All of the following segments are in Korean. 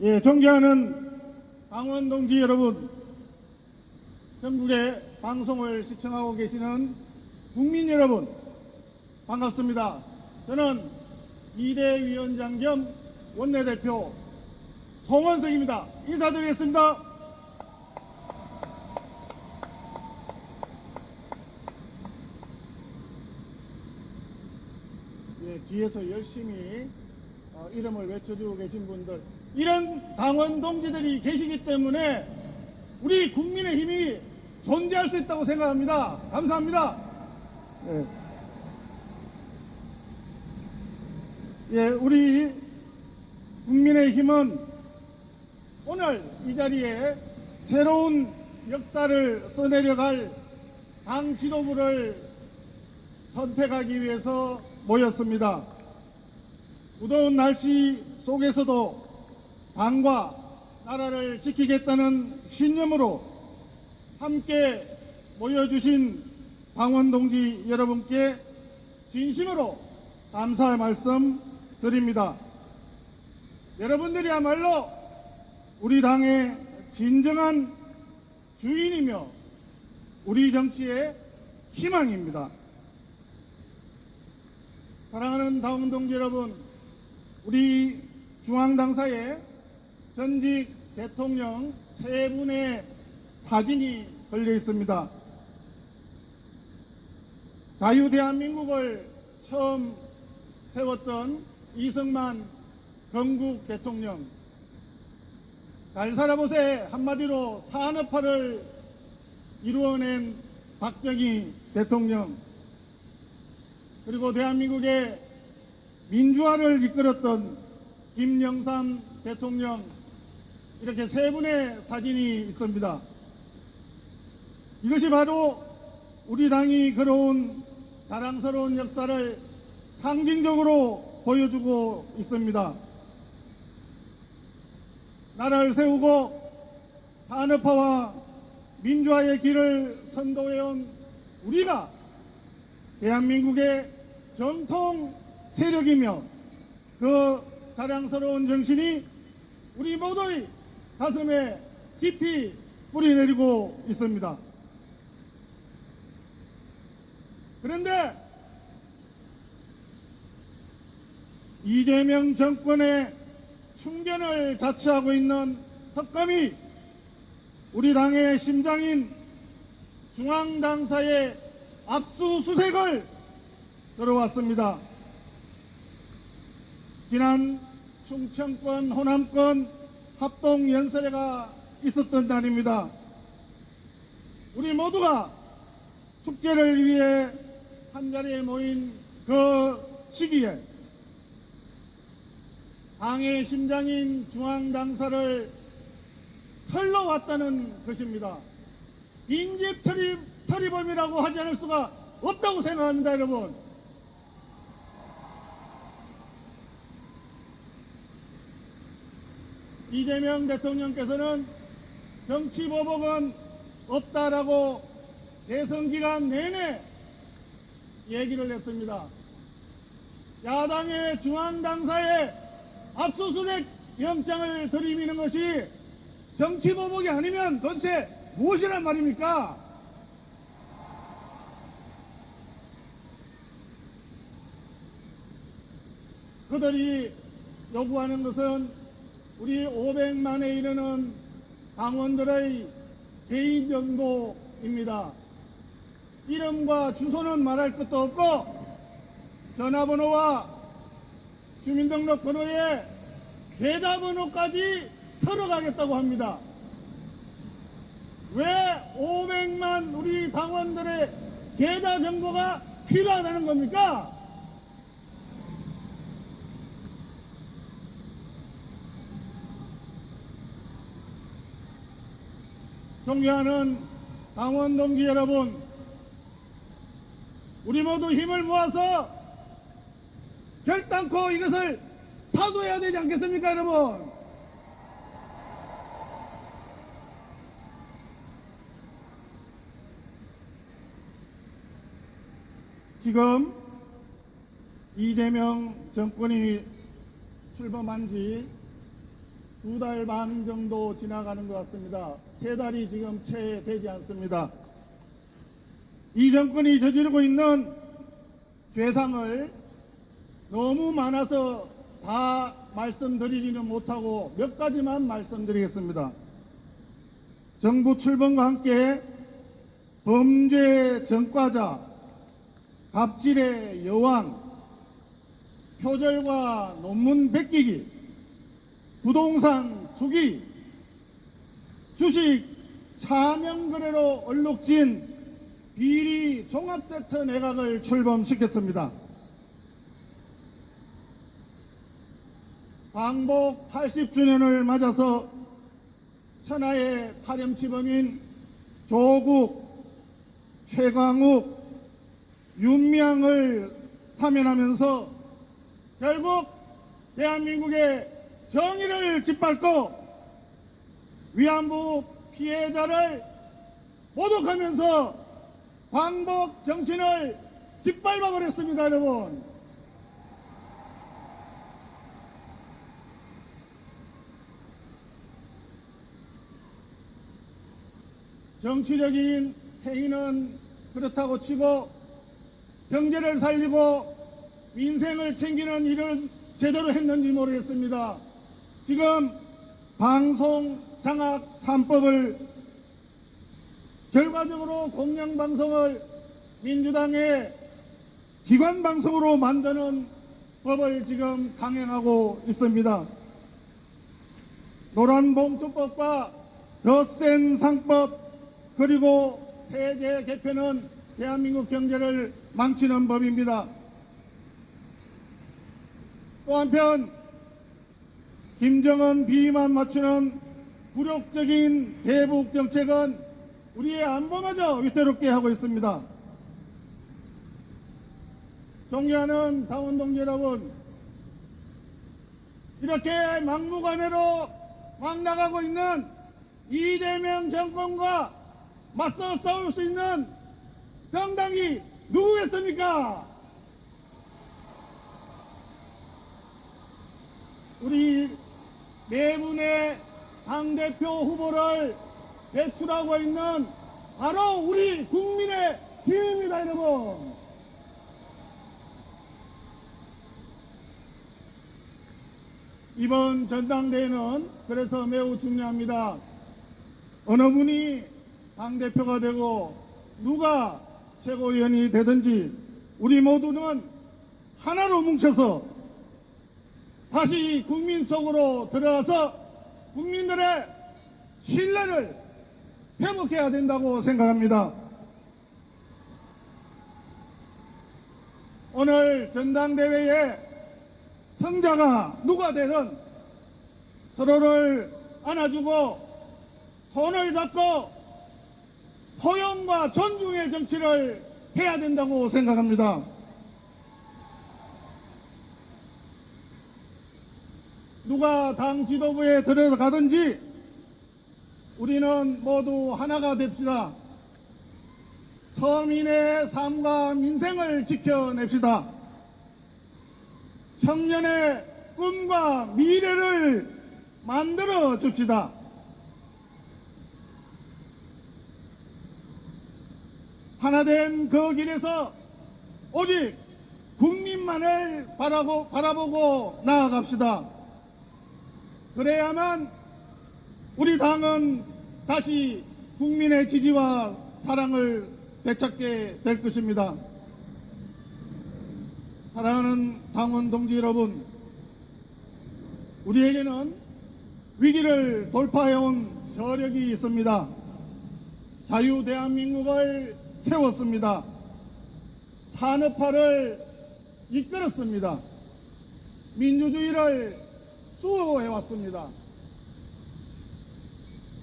예, 존경하는 강원 동지 여러분, 전국의 방송을 시청하고 계시는 국민 여러분, 반갑습니다. 저는 비대위원장 겸 원내대표 송원석입니다. 인사드리겠습니다. 예, 뒤에서 열심히 어, 이름을 외쳐주고 계신 분들 이런 당원 동지들이 계시기 때문에 우리 국민의 힘이 존재할 수 있다고 생각합니다. 감사합니다. 예, 예, 우리 국민의 힘은 오늘 이 자리에 새로운 역사를 써내려갈 당 지도부를 선택하기 위해서 모였습니다. 무더운 날씨 속에서도 당과 나라를 지키겠다는 신념으로 함께 모여주신 당원 동지 여러분께 진심으로 감사의 말씀 드립니다. 여러분들이야말로 우리 당의 진정한 주인이며 우리 정치의 희망입니다. 사랑하는 당원 동지 여러분, 우리 중앙당사에 전직 대통령 세 분의 사진이 걸려 있습니다. 자유대한민국을 처음 세웠던 이승만 건국 대통령, 잘 살아보세 한마디로 산업화를 이루어낸 박정희 대통령, 그리고 대한민국의 민주화를 이끌었던 김영삼 대통령 이렇게 세 분의 사진이 있습니다. 이것이 바로 우리 당이 걸어온 자랑스러운 역사를 상징적으로 보여주고 있습니다. 나라를 세우고 산업화와 민주화의 길을 선도해온 우리가 대한민국의 전통 세력이며 그 자랑스러운 정신이 우리 모두의 가슴에 깊이 뿌리내리고 있습니다. 그런데 이재명 정권의 충견을 자처하고 있는 특검이 우리 당의 심장인 중앙당사의 압수수색을 들어왔습니다. 지난 충청권, 호남권 합동 연설회가 있었던 날입니다. 우리 모두가 축제를 위해 한자리에 모인 그 시기에 당의 심장인 중앙당사를 털러 왔다는 것입니다. 인집 터리, 터리범이라고 하지 않을 수가 없다고 생각합니다, 여러분. 이재명 대통령께서는 정치 보복은 없다라고 대선 기간 내내 얘기를 했습니다. 야당의 중앙당사에 압수수색 영장을 들이미는 것이 정치 보복이 아니면 도대체 무엇이란 말입니까? 그들이 요구하는 것은 우리 500만에 이르는 당원들의 개인 정보입니다. 이름과 주소는 말할 것도 없고 전화번호와 주민등록번호에 계좌번호까지 털어가겠다고 합니다. 왜 500만 우리 당원들의 계좌 정보가 필요하다는 겁니까? 존경하는 당원 동지 여러분, 우리 모두 힘을 모아서 결단코 이것을 사도해야 되지 않겠습니까, 여러분? 지금 이재명 정권이 출범한 지 두 달 반 정도 지나가는 것 같습니다. 세 달이 지금 채 되지 않습니다. 이 정권이 저지르고 있는 죄상을 너무 많아서 다 말씀드리지는 못하고 몇 가지만 말씀드리겠습니다. 정부 출범과 함께 범죄 전과자, 갑질의 여왕, 표절과 논문 베끼기, 부동산 투기, 주식 차명 거래로 얼룩진 비리 종합세트 내각을 출범시켰습니다. 광복 80주년을 맞아서 천하의 파렴치범인 조국, 최광욱, 윤미향을 사면하면서 결국 대한민국의 정의를 짓밟고 위안부 피해자를 모독하면서 광복 정신을 짓밟아 버렸습니다, 여러분. 정치적인 행위는 그렇다고 치고 경제를 살리고 민생을 챙기는 일을 제대로 했는지 모르겠습니다. 지금 방송 장악 3법을 결과적으로 공영방송을 민주당의 기관방송으로 만드는 법을 지금 강행하고 있습니다. 노란봉투법과 더 센 상법 그리고 세제 개편은 대한민국 경제를 망치는 법입니다. 또 한편 김정은 비만 맞추는 굴욕적인 대북 정책은 우리의 안보마저 위태롭게 하고 있습니다. 존경하는 당원 동지 여러분, 이렇게 막무가내로 막 나가고 있는 이재명 정권과 맞서 싸울 수 있는 정당이 누구겠습니까? 우리 네 분의 당대표 후보를 배출하고 있는 바로 우리 국민의 힘입니다, 여러분. 이번 전당대회는 그래서 매우 중요합니다. 어느 분이 당대표가 되고 누가 최고위원이 되든지 우리 모두는 하나로 뭉쳐서 다시 국민 속으로 들어가서 국민들의 신뢰를 회복해야 된다고 생각합니다. 오늘 전당대회에 성자가 누가 되든 서로를 안아주고 손을 잡고 포용과 존중의 정치를 해야 된다고 생각합니다. 누가 당 지도부에 들어가든지 우리는 모두 하나가 됩시다. 서민의 삶과 민생을 지켜냅시다. 청년의 꿈과 미래를 만들어 줍시다. 하나된 그 길에서 오직 국민만을 바라보, 바라보고 나아갑시다. 그래야만 우리 당은 다시 국민의 지지와 사랑을 되찾게 될 것입니다. 사랑하는 당원 동지 여러분, 우리에게는 위기를 돌파해온 저력이 있습니다. 자유 대한민국을 세웠습니다. 산업화를 이끌었습니다. 민주주의를 수호해왔습니다.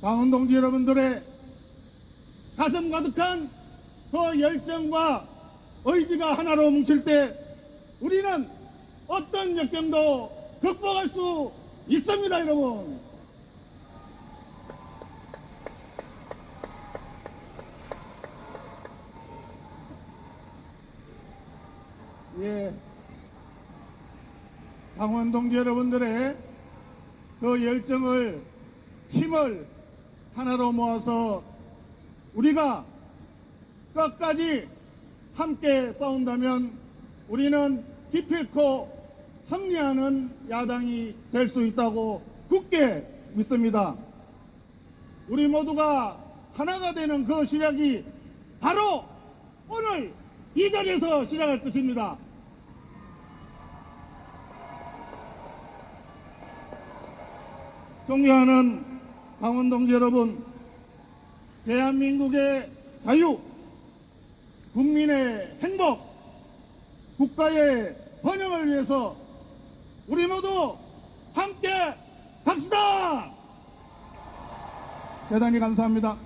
당원 동지 여러분들의 가슴 가득한 그 열정과 의지가 하나로 뭉칠 때 우리는 어떤 역경도 극복할 수 있습니다, 여러분. 예. 당원 동지 여러분들의 그 열정을 힘을 하나로 모아서 우리가 끝까지 함께 싸운다면 우리는 기필코 승리하는 야당이 될 수 있다고 굳게 믿습니다. 우리 모두가 하나가 되는 그 시작이 바로 오늘 이 자리에서 시작할 것입니다. 존경하는 강원동지 여러분, 대한민국의 자유, 국민의 행복, 국가의 번영을 위해서 우리 모두 함께 갑시다! 대단히 감사합니다.